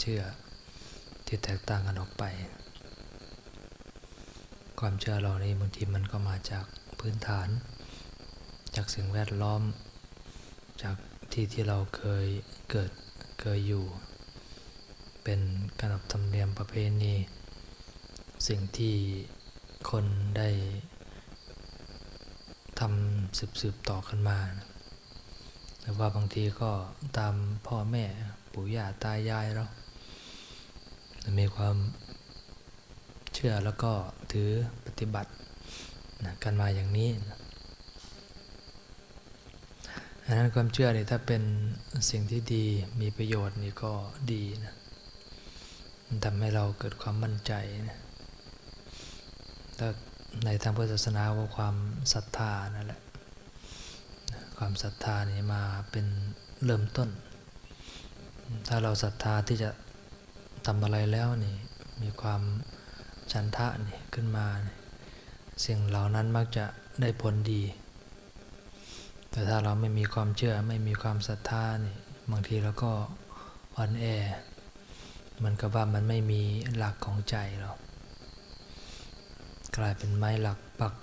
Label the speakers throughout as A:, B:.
A: เชื่อที่แตกต่างกันออกไป ความเชื่อเราในบางทีมันก็มาจากพื้นฐาน จากสิ่งแวดล้อม จากที่ที่เราเคยเกิดเคยอยู่ เป็นขนบธรรมเนียมประเพณี สิ่งที่คนได้ทำสืบๆต่อกันมาหรือว่าบางทีก็ตามพ่อแม่ปู่ย่าตายายเรา มีความเชื่อแล้วก็ถือปฏิบัตินะกันมาอย่างนี้นะอันนั้นความเชื่อนี่ถ้าเป็นสิ่งที่ดีมีประโยชน์นี่ก็ดีนะมันทำให้เราเกิดความมั่นใจนะถ้าในทางพุทธศาสนาว่าความศรัทธานั่นแหละความศรัทธานี่มาเป็นเริ่มต้น ถ้าเราศรัทธาที่จะ ทำอะไรแล้วนี่มีความฉันทะนี่ขึ้นมานี่สิ่งเหล่านั้นมักจะได้ผลดี แต่ถ้าเราไม่มีความเชื่อไม่มีความศรัทธานี่บางทีเราก็อ่อนแอ มันก็ว่ามันไม่มีหลักของใจเรากลายเป็นไม้หลักปัก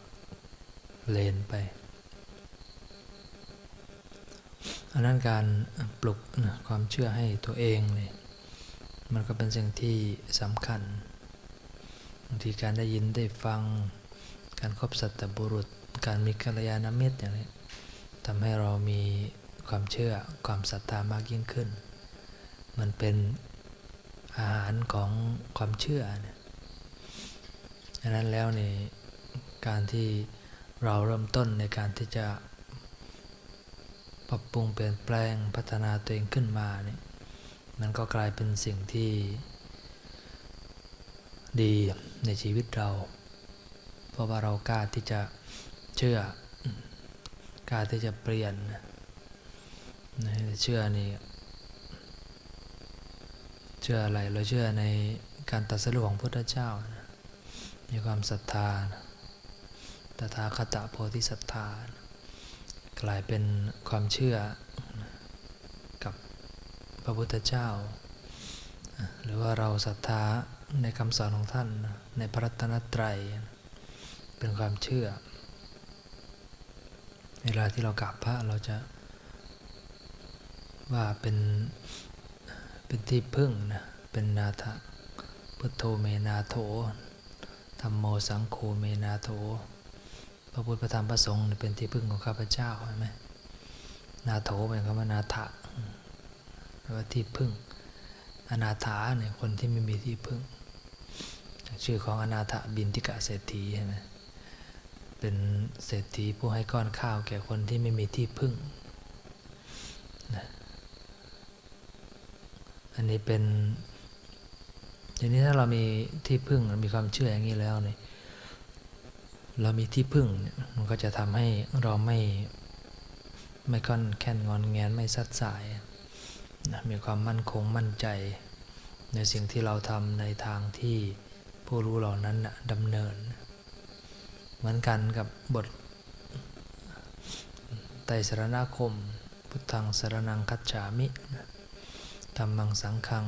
A: เลนไปอันนั้นการปลุกความเชื่อให้ตัวเองเนี่ย มันก็เป็นสิ่งที่สำคัญบางทีการได้ยินได้ฟัง การคบสัตบุรุษ การมีกัลยาณมิตรอย่างนี้ทำให้เรามีความเชื่อความศรัทธามากยิ่งขึ้น มันเป็นอาหารของความเชื่อเนี่ยดังนั้นแล้วนี่การที่เราเริ่มต้นในการที่จะปรับปรุงเปลี่ยนแปลงพัฒนาตัวเองขึ้นมาเนี่ย มันก็กลายเป็นสิ่งที่ดีในชีวิตเรา เพราะว่าเรากล้าที่จะเชื่อกล้าที่จะเปลี่ยนนเชื่อนี่เชื่ออะไรเราเชื่อในการตรัสรู้ของพุทธเจ้านะมีความศรัทธานะตถาคตโพธิศรัทธานะกลายเป็นความเชื่อ ระพุทธเจ้า หรือว่าเราศรัทธาในคำสอนของท่านในพระรัตนตรัย เป็นความเชื่อ เวลาที่เรากราบพระเราจะ ว่าเป็นเป็นที่พึ่งนะเป็นนาถพุทโธเมนาโถธรรมโมสังโฆเมนาโถพระพุทธพระธรรมพระสงฆ์เป็นที่พึ่งของข้าพเจ้าใช่ไหมนาโถเป็นคำว่านาถะ ว่าที่พึ่ง อนาถาเนี่ยคนที่ไม่มีที่พึ่ง ชื่อของอนาถบินทิกะเศรษฐีใช่ไหมเป็นเศรษฐีผู้ให้ก้อนข้าวแก่คนที่ไม่มีที่พึ่งนะอันนี้เป็นอย่างนี้ถ้าเรามีที่พึ่งมีความเชื่ออย่างนี้แล้วเนี่ยเรามีที่พึ่งมันก็จะทำให้เราไม่ไม่ค่อนแค้นงอนแงนไม่ซัดสาย มีความมั่นคงมั่นใจ ในสิ่งที่เราทำในทางที่ผู้รู้เหล่านั้นดำเนิน เหมือนกันกับบทไตรสรณคม พุทธังสรนังคัจฉามิธรรมังสังขัง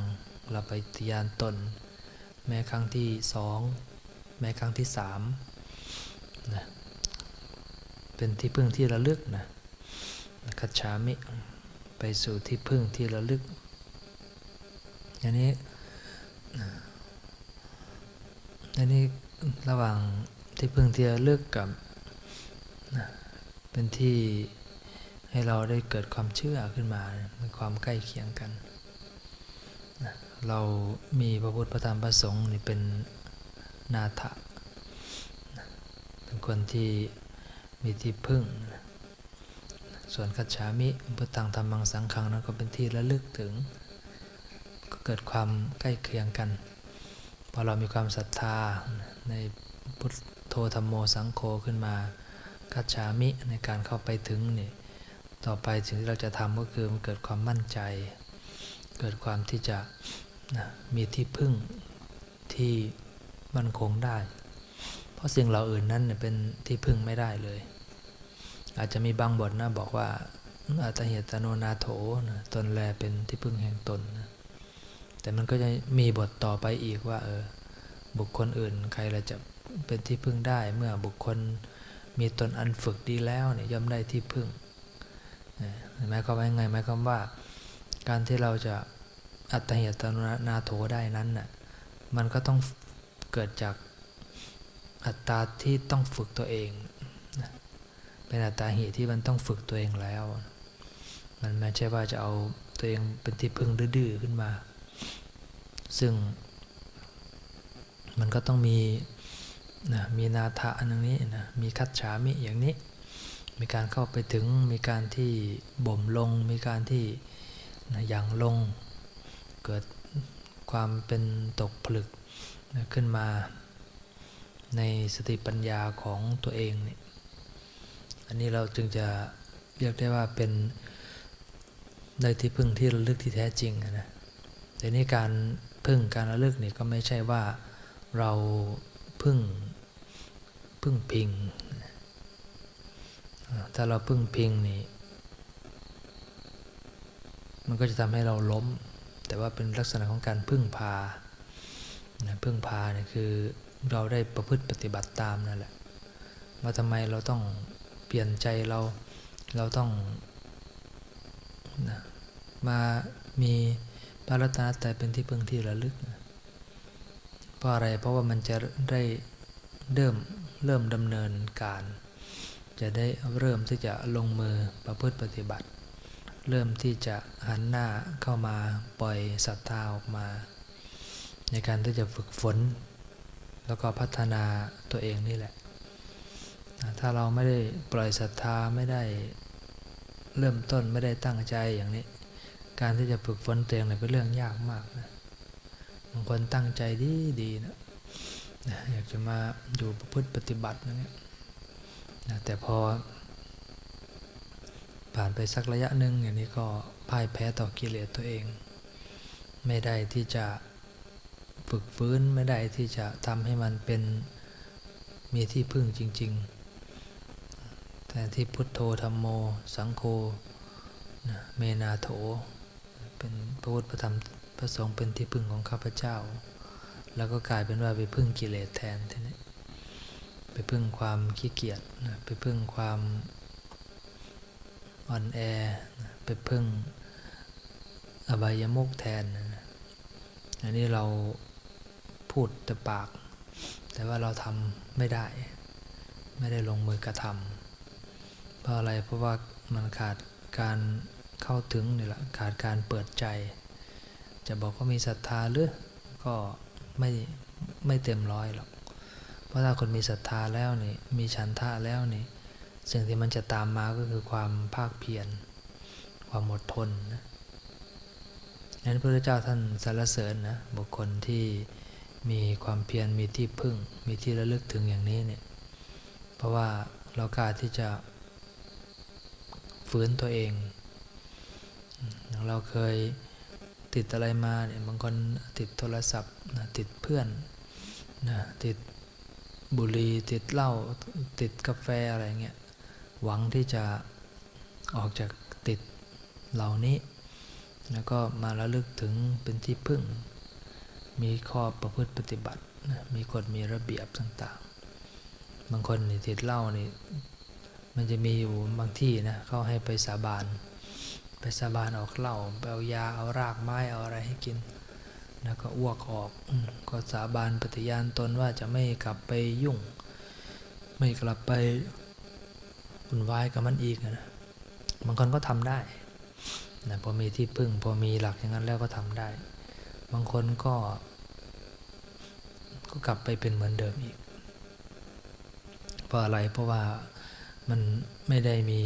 A: เราไปติยานตน แม้ครั้งที่สองแม้ครั้งที่สามนะเป็นที่พึ่งที่ระลึกนะคัจฉามิ ไปสู่ที่พึ่งที่ระลึกอย่างนี้อันนี้ระหว่างที่พึ่งที่ระลึกกับเป็นที่ให้เราได้เกิดความเชื่อขึ้นมา มีความใกล้เคียงกัน เรามีพระพุทธพระธรรมพระสงฆ์นี่เป็นนาถะเป็นคนที่มีที่พึ่ง ส่วนคัจฉามิพุทธังธรรมังสังขังนั้นก็เป็นที่ระลึกถึง ก็เกิดความใกล้เคียงกัน พอเรามีความศรัทธาในพุทโธธรรมโมสังโฆขึ้นมาคัจฉามิในการเข้าไปถึงนี่ต่อไปสิ่งที่เราจะทำก็คือมันเกิดความมั่นใจ เกิดความที่จะนะมีที่พึ่งที่มั่นคงได้ เพราะสิ่งเหล่าอื่นนั้นเป็นที่พึ่งไม่ได้เลย อาจจะมีบางบทนะบอกว่าอัตเหตโนนาโถนะตนแลเป็นที่พึ่งแห่งตนนะแต่มันก็จะมีบทต่อไปอีกว่าเออบุคคลอื่น ใครละจะเป็นที่พึ่งได้ เมื่อบุคคลมีตนอันฝึกดีแล้วเนี่ยย่อมได้ที่พึ่งนะหมายความว่ายังไงหมายความว่า การที่เราจะอัตเหตโนนาโถได้นั้นน่ะมันก็ต้องเกิดจากอัตตาที่ต้องฝึกตัวเอง เป็นอัตตาหิที่มันต้องฝึกตัวเองแล้ว มันไม่ใช่ว่าจะเอาตัวเองเป็นที่พึ่งดื้อขึ้นมา ซึ่ง มันก็ต้องมีนะมีนาทะอันนี้นะมีคัดฉามิอย่างนี้ มีการเข้าไปถึงมีการที่บ่มลง มีการที่นะอย่างลง เกิดความเป็นตกผลึกนะขึ้นมาในสติปัญญาของตัวเองเนี่ย อันนี้เราจึงจะเรียกได้ว่าเป็นได้ที่พึ่งที่ระลึกที่แท้จริงนะแต่นี่การพึ่งการระลึกนี่ก็ไม่ใช่ว่าเราพึ่งพึ่งพิง ถ้าเราพึ่งพิงนี่ มันก็จะทำให้เราล้ม แต่ว่าเป็นลักษณะของการพึ่งพานะพึ่งพาเนี่ยคือเราได้ประพฤติปฏิบัติตามนั่นแหละว่าทำไมเราต้อง เปลี่ยนใจเรา เราต้องนะมามีพระรัตนตรัยเป็นที่พึ่งที่ระลึกนะเพราะอะไร เพราะว่ามันจะได้เริ่มเริ่มดำเนินการ จะได้เริ่มที่จะลงมือประพฤติปฏิบัติ เริ่มที่จะหันหน้าเข้ามาปล่อยศรัทธาออกมา ในการที่จะฝึกฝน แล้วก็พัฒนาตัวเองนี่แหละ ถ้าเราไม่ได้ปล่อยศรัทธาไม่ได้เริ่มต้นไม่ได้ตั้งใจอย่างนี้ การที่จะฝึกฝนตัวเองเนี่ยเป็นเรื่องยากมากนะบางคนตั้งใจดีดีนะอยากจะมาอยู่ประพฤติปฏิบัติอย่างเงี้ยแต่พอ ผ่านไปสักระยะหนึ่งอย่างนี้ก็พ่ายแพ้ต่อกิเลสตัวเอง ไม่ได้ที่จะฝึกฟื้นไม่ได้ที่จะทำให้มันเป็นมีที่พึ่งจริง ๆ แต่ที่พุทโธธรรมโม สังโฆนะเมนาโถ เป็นพระพุทธพระธรรมพระสงฆ์เป็นที่พึ่งของข้าพเจ้า แล้วก็กลายเป็นว่าไปพึ่งกิเลสแทนทีนี้ไปพึ่งความขี้เกียจนะไปพึ่งความอ่อนแอนะไปพึ่งอบายมุกแทนนะอันนี้เราพูดแต่ปาก แต่ว่าเราทำไม่ได้ ไม่ได้ลงมือกระทำ เพราะอะไรเพราะว่ามันขาดการเข้าถึงนี่แหละขาดการเปิดใจ จะบอกว่ามีศรัทธาหรือก็ไม่ไม่เต็มร้อยหรอกเพราะถ้าคนมีศรัทธาแล้วนี่มีฉันทะแล้วนี่สิ่งที่มันจะตามมาก็คือความภาคเพียรความอดทนนะนั้นพระพุทธเจ้าท่านสรรเสริญนะบุคคลที่มีความเพียรมีที่พึ่ง มีที่ระลึกถึงอย่างนี้เนี่ยเพราะว่าเรากล้าที่จะ ฝืนตัวเองอย่างเราเคยติดอะไรมาเนี่ยบางคนติดโทรศัพท์นะติดเพื่อนนะติดบุหรี่ติดเหล้าติดกาแฟอะไรเงี้ยหวังที่จะออกจากติดเหล่านี้ แล้วก็มาระลึกถึงเป็นที่พึ่ง มีข้อประพฤติปฏิบัตินะมีกฎมีระเบียบต่างๆ บางคนนี่ติดเหล้านี่ มันจะมีอยู่บางที่นะเขาให้ไปสาบาน ไปสาบานออกเหล้าไปเอายาเอารากไม้เอาอะไรให้กิน แล้วก็อ้วกออกอก็สาบานปฏิญาณตนว่าจะไม่กลับไปยุ่ง ไม่กลับไปวุ่นวายกับมันอีกนะบางคนก็ทำได้นะพอมีที่พึ่งพอมีหลักอย่างนั้นแล้วก็ทำได้ บางคนก็ ก็กลับไปเป็นเหมือนเดิมอีกเพราะอะไรเพราะว่า มันไม่ได้มี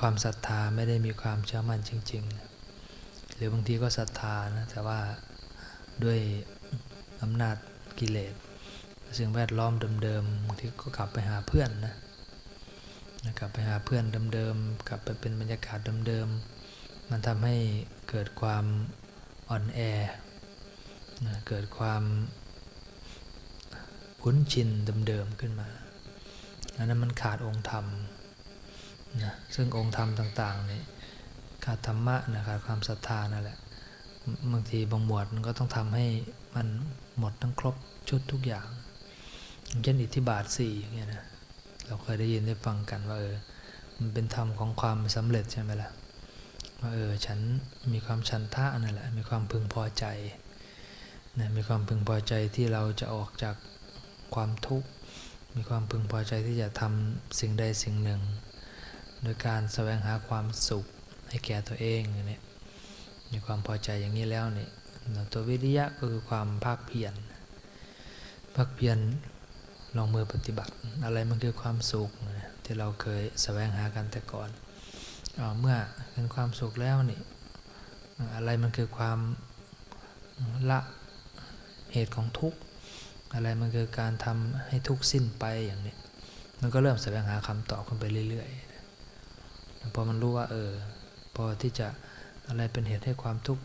A: ความศรัทธาไม่ได้มีความเชื่อมั่นจริง ๆ หรือบางทีก็ศรัทธานะแต่ว่าด้วยอำนาจกิเลสสิ่งแวดล้อมเดิมๆบางทีก็กลับไปหาเพื่อนนะกลับไปหาเพื่อนเดิมๆกลับไปเป็นบรรยากาศเดิมๆมันทำให้เกิดความอ่อนแอนะเกิดความคุ้นชินเดิมๆขึ้นมา อันนั้นมันขาดองค์ธรรมนะซึ่งองค์ธรรมต่างๆนี่ขาดธรรมะนะขาดความศรัทธานั่นแหละบางทีบางหมวดมันก็ต้องทำให้มันหมดทั้งครบชุดทุกอย่างเช่นอิทธิบาทสี่อย่างเงี้ยนะเราเคยได้ยินได้ฟังกันว่าเออมันเป็นธรรมของความสำเร็จใช่ไหมล่ะว่าเออฉันมีความชันทะนั่นแหละมีความพึงพอใจนะมีความพึงพอใจที่เราจะออกจากความทุกข์ มีความพึงพอใจที่จะทำสิ่งใดสิ่งหนึ่ง โดยการแสวงหาความสุขให้แก่ตัวเองอย่างนี้มีความพอใจอย่างนี้แล้วนี่ตัววิริยะก็คือความภาคเพียรภาคเพียรลองมือปฏิบัติ อะไรมันคือความสุขที่เราเคยแสวงหากันแต่ก่อนเอเมื่อเป็นความสุขแล้วนี่อะไรมันคือความละเหตุของทุกข์ อะไรมันคือการทำให้ทุกสิ้นไปอย่างนี้ มันก็เริ่มแสวงหาคำตอบขึ้นไปเรื่อยๆพอมันรู้ว่า เออ พอที่จะอะไรเป็นเหตุให้ความทุกข์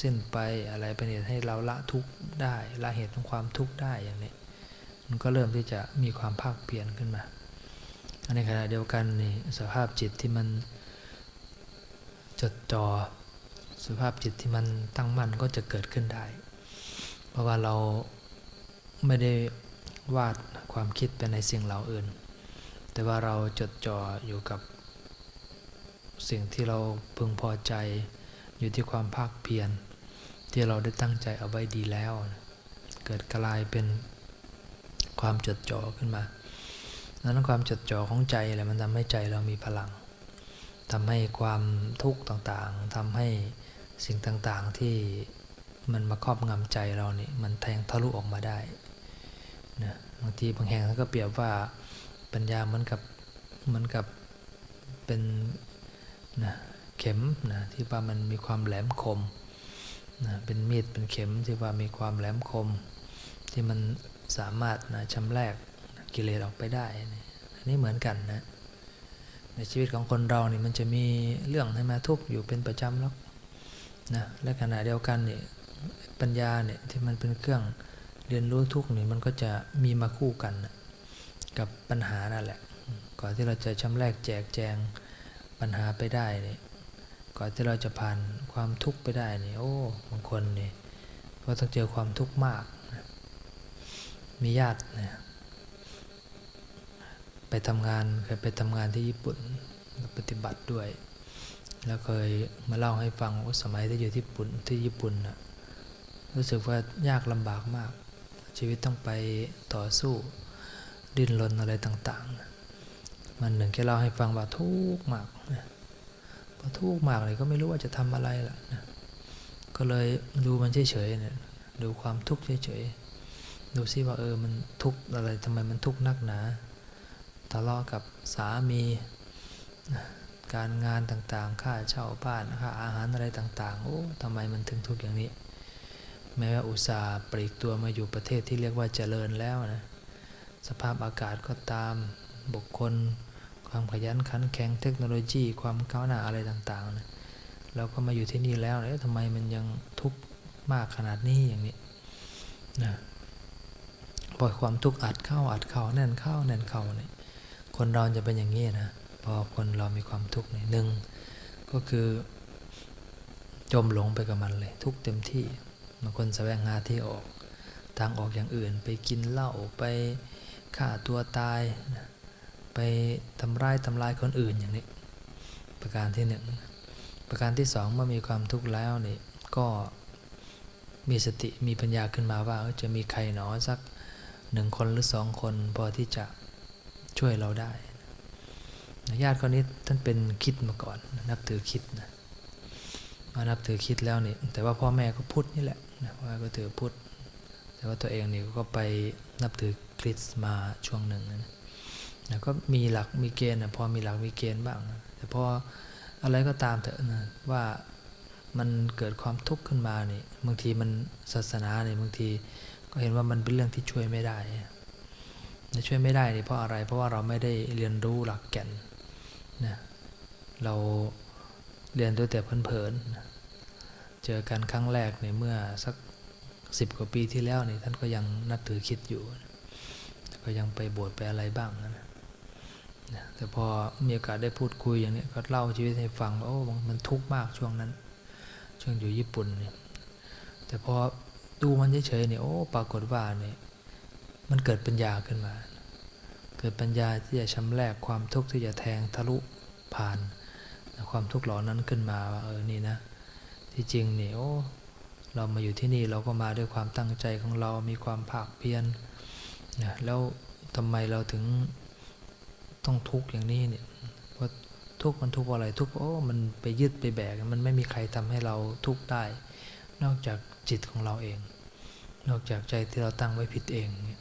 A: สิ้นไปอะไรเป็นเหตุให้เราละทุกข์ได้ละเหตุของความทุกข์ได้อย่างนี้ มันก็เริ่มที่จะมีความภาคเปลี่ยนขึ้นมาอันในขณะเดียวกันนี่สภาพจิตที่มันจดจ่อสภาพจิตที่มันตั้งมั่นก็จะเกิดขึ้นได้ เพราะว่าเรา ไม่ได้วาดความคิดไปในสิ่งเหล่าอื่น แต่ว่าเราจดจ่ออยู่กับสิ่งที่เราพึงพอใจ อยู่ที่ความภาคเพียรที่เราได้ตั้งใจเอาไว้ดีแล้ว เกิดกลายเป็นความจดจ่อขึ้นมานั้นความจดจ่อของใจแหละมันทำให้ใจเรามีพลังทำให้ความทุกข์ต่างๆทำให้สิ่งต่างๆที่มันมาครอบงำใจเรานี่มันแทงทะลุออกมาได้ นะบางทีบางแห่งท่าก็เปรียบว่าปัญญาเหมือนกับเหมือนกับเป็นนะเข็มนะที่ว่ามันมีความแหลมคมนะเป็นมีดเป็นเข็มที่ว่ามีความแหลมคม ที่มันสามารถนะชำแรกกิเลสออกไปได้นี่อันนี้เหมือนกันนะในชีวิตของคนเรานี่มันจะมีเรื่องให้มาทุกข์อยู่เป็นประจำแล้วนะและขณะเดียวกันนี่ปัญญาเนี่ยที่มันเป็นเครื่อง เรียนรู้ทุกนี่มันก็จะมีมาคู่กันกับปัญหานั่นแหละ ก่อนที่เราจะชำแรกแจกแจงปัญหาไปได้เนี่ยก่อนที่เราจะผ่านความทุกข์ไปได้นี่โอ้บางคนนี่ก็ต้องเจอความทุกข์มาก มีญาตินะไปทำงานเคยไปทำงานที่ญี่ปุ่นปฏิบัติด้วย แล้วเคยมาเล่าให้ฟังว่าสมัยที่อยู่ที่ญี่ปุ่นที่ญี่ปุ่นนะรู้สึกว่ายากลำบากมาก ชีวิตต้องไปต่อสู้ดิ้นรนอะไรต่างๆ มันหนึ่งแค่เล่าให้ฟังว่าทุกข์มากนะพอทุกข์มากเลยก็ไม่รู้ว่าจะทำอะไรล่ะนะก็เลยดูมันเฉยๆเนี่ยดูความทุกข์เฉยๆดูซิว่าเออมันทุกข์อะไรทำไมมันทุกข์นักหนาทะเลาะกับสามีการงานต่างๆ ค่าเช่าบ้านค่าอาหารอะไรต่างๆ โอ้ทำไมมันถึงทุกข์อย่างนี้ แม้ว่าอุตสาห์ปลีกตัวมาอยู่ประเทศที่เรียกว่าเจริญแล้วนะ สภาพอากาศก็ตาม บุคคล ความขยันขันแข็งเทคโนโลยี ความก้าวหน้าอะไรต่างๆนะเราก็มาอยู่ที่นี่แล้วเอ๊ะทำไมมันยังทุกข์มากขนาดนี้อย่างนี้นะปล่อยความทุกข์อัดเข้าอัดเข้าแน่นเข้าแน่นเข้าเนี่ยคนเราจะเป็นอย่างนี้นะพอคนเรามีความทุกข์เนี่ยหนึ่งก็คือจมหลงไปกับมันเลย ทุกเต็มที่างคนแสวงหาที่ออกทางออกอย่างอื่น ไปกินเหล้าไปฆ่าตัวตาย ไปทำร้ายทำลายคนอื่นอย่างนี้ ประการที่หนึ่งประการที่สองเมื่อมีความทุกข์แล้วนี่ก็มีสติมีปัญญาขึ้นมาว่าจะมีใครหนอสักหนึ่งคนหรือสองคนพอที่จะช่วยเราได้ญาติคนนี้ท่านเป็นคิดมาก่อน นับถือคิดนะมานับถือคิดแล้วนี่แต่ว่าพ่อแม่ก็พุทธนี่แหละ ว่าก็ถือพุทธ แต่ว่าตัวเองนี่ก็ไปนับถือคริสต์มาช่วงหนึ่งนะนะก็มีหลักมีเกณฑ์นะพอมีหลักมีเกณฑ์บ้างนะแต่พออะไรก็ตามเถอะนะว่ามันเกิดความทุกข์ขึ้นมานี่บางทีมันศาสนาเนี่ยบางทีก็เห็นว่ามันเป็นเรื่องที่ช่วยไม่ได้ช่วยไม่ได้นี่เพราะอะไร เพราะว่าเราไม่ได้เรียนรู้หลักแก่นนะเราเรียนด้วยแต่เพลินๆ เจอกันครั้งแรกในเมื่อสักสิบกว่าปีที่แล้วนี่ท่านก็ยังนับถือคิดอยู่ ก็ยังไปบวชไปอะไรบ้างนะแต่พอมีโอกาสได้พูดคุยอย่างนี้ก็เล่าชีวิตให้ฟังว่าโอ้มันทุกข์มากช่วงนั้น ช่วงอยู่ญี่ปุ่นเนี่ยแต่พอดูมันเฉยๆเนี่ยโอ้ปรากฏว่าเนี่ยมันเกิดปัญญาขึ้นมา เกิดปัญญาที่จะชำแรกความทุกข์ที่จะแทงทะลุผ่าน ความทุกข์หล่านั้นขึ้นมาว่าเออนี่นะ ที่จริงเนี่ยโอ้เรามาอยู่ที่นี่เราก็มาด้วยความตั้งใจของเรามีความภาคเพียรนะแล้วทำไมเราถึงต้องทุกข์อย่างนี้เนี่ยเพราะทุกข์มันทุกข์อะไรทุกข์เพราะโอ้มันไปยึดไปแบกมันไม่มีใครทำให้เราทุกข์ได้ นอกจากจิตของเราเอง นอกจากใจที่เราตั้งไว้ผิดเองเนี่ย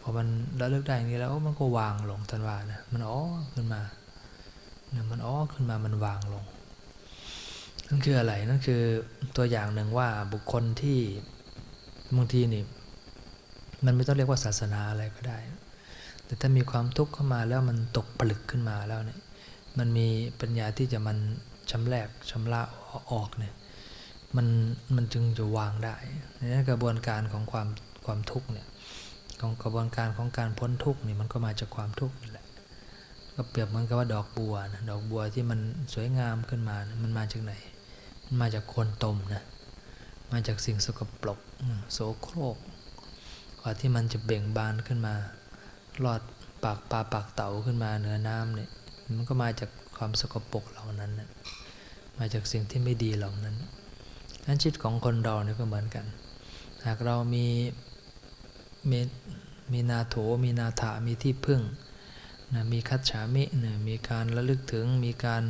A: พอมันระลึกได้อย่างนี้แล้วมันก็วางลงทันว่านะมันอ๋อขึ้นมานี่ยมันอ๋อขึ้นมามันวางลง นั่นคืออะไรนั่นคือตัวอย่างหนึ่งว่าบุคคลที่บางทีนี่มันไม่ต้องเรียกว่าศาสนาอะไรก็ได้ แต่ถ้ามีความทุกข์เข้ามาแล้วมันตกผลึกขึ้นมาแล้วเนี่ยมันมีปัญญาที่จะมันชำแรกชำระออกเนี่ยมันมันจึงจะวางได้ในกระบวนการของความความทุกข์เนี่ยของกระบวนการของการพ้นทุกข์นี่มันก็มาจากความทุกข์นี่แหละก็เปรียบเหมือนกับว่าดอกบัวนะดอกบัวที่มันสวยงามขึ้นมานะมันมาจากไหน มาจากโคนตมนะ มาจากสิ่งสกปรกโสโครก กว่าที่มันจะเบ่งบานขึ้นมาลอดปากปลาปากเต่าขึ้นมาเหนือน้ำเนี่ย มันก็มาจากความสกปรกเหล่านั้นนะมาจากสิ่งที่ไม่ดีเหล่านั้นนั้นจิตของคนเราเนี่ยก็เหมือนกัน หากเรามีมีมีนาโถ มีนาถามีที่พึ่งนะมีคัจฉามินะมีการระลึกถึง มีการ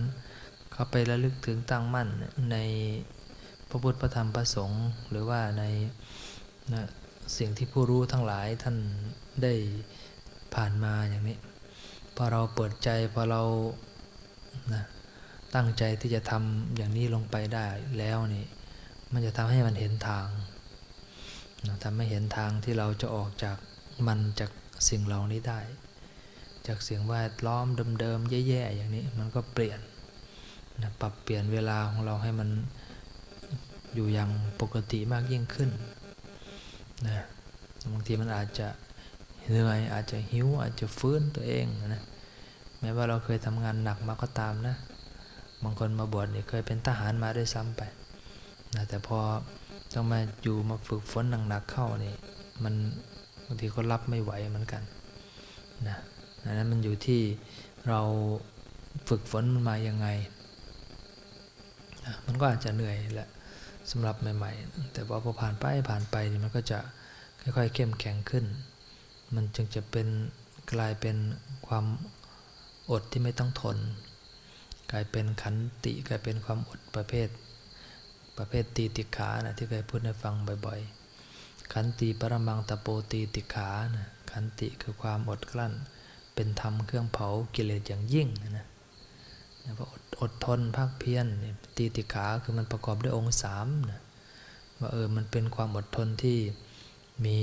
A: เข้าไประลึกถึงตั้งมั่นในพระพุทธพระธรรมพระสงฆ์หรือว่าในนะสิ่งที่ผู้รู้ทั้งหลายท่านได้ผ่านมาอย่างนี้ พอเราเปิดใจพอเรานะตั้งใจที่จะทำอย่างนี้ลงไปได้แล้วนี่ มันจะทำให้มันเห็นทางนะทำให้เห็นทางที่เราจะออกจากมันจากสิ่งเหล่านี้ได้ จากเสียงแวดล้อมเดิมๆแย่ๆอย่างนี้มันก็เปลี่ยน ปรับเปลี่ยนเวลาของเราให้มันอยู่อย่างปกติมากยิ่งขึ้นนะบางทีมันอาจจะเหนื่อยอาจจะหิวอาจจะฟื้นตัวเองนะแม้ว่าเราเคยทำงานหนักมาก็ตามนะบางคนมาบวชนี่เคยเป็นทหารมาด้วยซ้ำไปนะแต่พอต้องมาอยู่มาฝึกฝนหนักๆเข้านี่มันบางทีก็รับไม่ไหวเหมือนกันนะนั้นมันอยู่ที่เราฝึกฝนมันมายังไง นะมันก็อาจจะเหนื่อยแหละสำหรับใหม่ๆ แต่พอพอผ่านไปผ่านไปมันก็จะค่อยๆเข้มแข็งขึ้น มันจึงจะเป็นกลายเป็นความอดที่ไม่ต้องทน กลายเป็นขันติกลายเป็นความอดประเภท ประเภทตีติขานะที่เคยพูดให้ฟังบ่อยๆ ขันติปรมังตะโปตีติขานะขันติคือความอดกลั้น เป็นธรรมเครื่องเผากิเลสอย่างยิ่งนะ ว่าอดอดทนภาคเพียรตีติขาคือมันประกอบด้วยองค์สามนะว่าเออมันเป็นความอดทนที่มี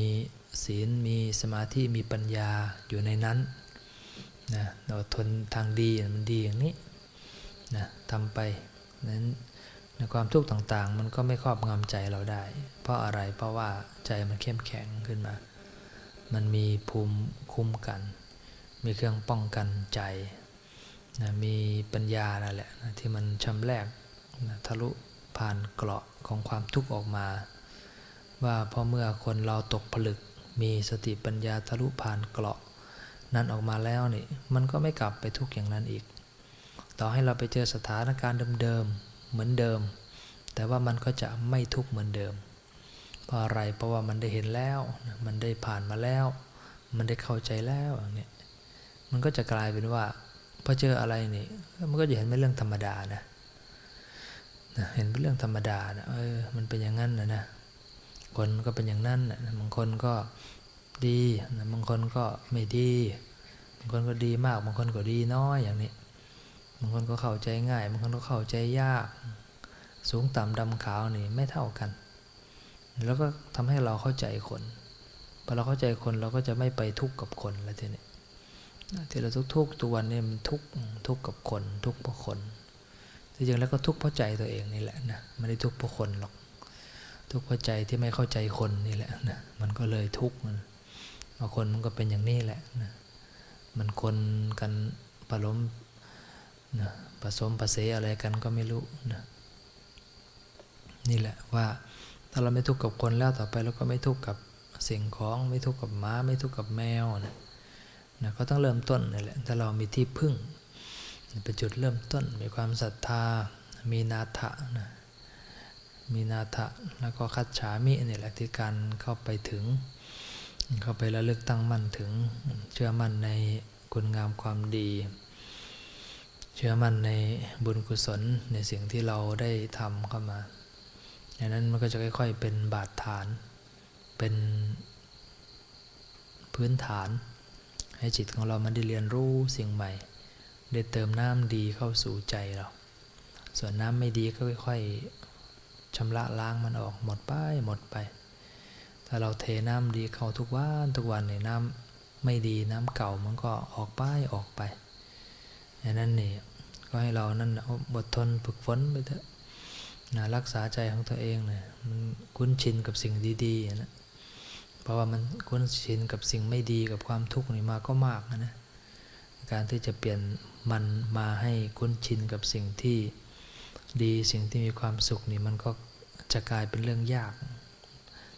A: ศีลมีสมาธิมีปัญญาอยู่ในนั้นนะเราทนทางดีมันดีอย่างนี้นะทำไปนั้นในความทุกข์ต่างๆ มันก็ไม่ครอบงำใจเราได้ เพราะอะไรเพราะว่าใจมันเข้มแข็งขึ้นมา มันมีภูมิคุ้มกัน มีเครื่องป้องกันใจ นะมีปัญญานั่นแหละนะที่มันชำแรกนะทะลุผ่านเกราะของความทุกข์ออกมา ว่าพอเมื่อคนเราตกผลึก มีสติปัญญาทะลุผ่านเกราะ นั้นออกมาแล้วนี่มันก็ไม่กลับไปทุกข์อย่างนั้นอีก ต่อให้เราไปเจอสถานการณ์เดิมๆเหมือนเดิม แต่ว่ามันก็จะไม่ทุกข์เหมือนเดิมเพราะอะไรเพราะว่ามันได้เห็นแล้ว มันได้ผ่านมาแล้ว มันได้เข้าใจแล้วอย่างนี้มันก็จะกลายเป็นว่า พอเจออะไรนี่มันก็จะเห็นเป็นเรื่องธรรมดานะเห็นเป็นเรื่องธรรมดานะเออมันเป็นอย่างนั้นนะนะคนก็เป็นอย่างนั้นนะบางคนก็ดีนะบางคนก็ไม่ดีบางคนก็ดีมากบางคนก็ดีน้อยอย่างนี้บางคนก็เข้าใจง่ายบางคนก็เข้าใจยาก สูงต่ำดำขาวนี่ไม่เท่ากัน แล้วก็ทำให้เราเข้าใจคนพอเราเข้าใจคนเราก็จะไม่ไปทุกข์กับคนแล้วทีนี้ ที่เราทุกๆตัวนนี้มันทุกทุกกับคนทุกเพราะคนที่จริงแล้วก็ทุกเพราะใจตัวเองนี่แหละนะไม่ได้ทุกเพราะคนหรอก ทุกเพราะใจที่ไม่เข้าใจคนนี่แหละนะมันก็เลยทุกข์มันบางคนมันก็เป็นอย่างนี้แหละนะมันคนกันปะล้มนะผสมประเสอะไรกันก็ไม่รู้นะนี่แหละว่าถ้าเราไม่ทุกข์กับคนแล้วต่อไปเราก็ไม่ทุกข์กับสิ่งของไม่ทุกข์กับม้าไม่ทุกข์กับแมวนะ นะก็ต้องเริ่มต้นนี่แหละถ้าเรามีที่พึ่งเป็นจุดเริ่มต้นมีความศรัทธา มีนาถะนะมีนาถะแล้วก็คัจฉามินี่แหละที่การเข้าไปถึง เข้าไประลึกตั้งมั่นถึงเชื่อมั่นในคุณงามความดี เชื่อมั่นในบุญกุศลในสิ่งที่เราได้ทำเข้ามาอย่างนั้นมันก็จะค่อย ๆ เป็นบาดฐาน เป็นพื้นฐาน ให้จิตของเรามันได้เรียนรู้สิ่งใหม่ ได้เติมน้ำดีเข้าสู่ใจเรา ส่วนน้ำไม่ดีก็ค่อยๆชำระล้างมันออกหมดไปหมดไป ถ้าเราเทน้ำดีเข้าทุกวันทุกวันเนี่ยน้ำไม่ดีน้ำเก่ามันก็ออกไปออกไปอย่างนั้นนี่ก็ให้เรานั่นน่ะอดทนฝึกฝนไปเถอะนะรักษาใจของตัวเองเนี่ยมันคุ้นชินกับสิ่งดีๆนะ เพราะว่ามันคุ้นชินกับสิ่งไม่ดีกับความทุกข์นี่มาก็มากนะนะ การที่จะเปลี่ยนมันมาให้คุ้นชินกับสิ่งที่ดีสิ่งที่มีความสุขนี่มันก็จะกลายเป็นเรื่องยาก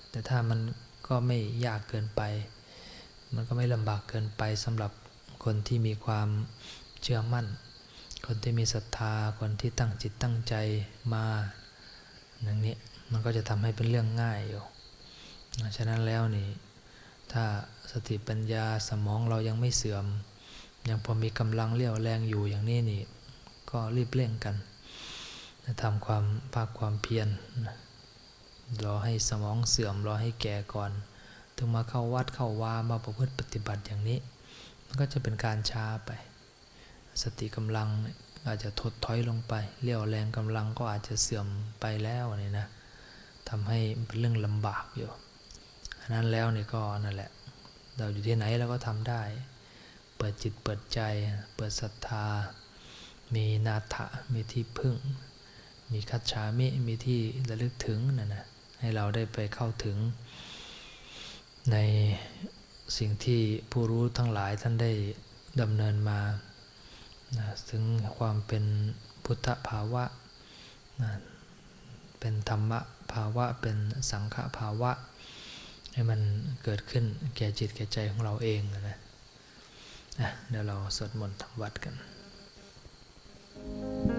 A: แต่ถ้ามันก็ไม่ยากเกินไป มันก็ไม่ลำบากเกินไปสำหรับคนที่มีความเชื่อมั่น คนที่มีศรัทธา คนที่ตั้งจิตตั้งใจมาอย่างนี้มันก็จะทำให้เป็นเรื่องง่ายอยู่ ฉะนั้นแล้วนี่ถ้าสติปัญญาสมองเรายังไม่เสื่อม ยังพอมีกำลังเรี่ยวแรงอยู่อย่างนี้นี่ก็รีบเร่งกันทำความภาคความเพียรรอให้สมองเสื่อมรอให้แก่ก่อน ถึงมาเข้าวัดเข้าวามาประพฤติปฏิบัติอย่างนี้ มันก็จะเป็นการช้าไป สติกำลังอาจจะถดถอยลงไปเรี่ยวแรงกำลังก็อาจจะเสื่อมไปแล้วนี่นะทำให้เป็นเรื่องลำบากอยู่ นั้นแล้วนี่ก็นั่นแหละ เราอยู่ที่ไหนเราก็ทำได้ เปิดจิตเปิดใจ เปิดศรัทธา มีนาถะมีที่พึ่ง มีคัจฉามิ มีที่ระลึกถึงนั่นนะให้เราได้ไปเข้าถึง ในสิ่งที่ผู้รู้ทั้งหลายท่านได้ดำเนินมานะถึงความเป็นพุทธภาวะนะเป็นธรรมภาวะ เป็นสังฆภาวะ ให้มันเกิดขึ้นแก่จิตแก่ใจของเราเองนะนะเดี๋ยวเราสวดมนต์ทำวัดกัน Thank you.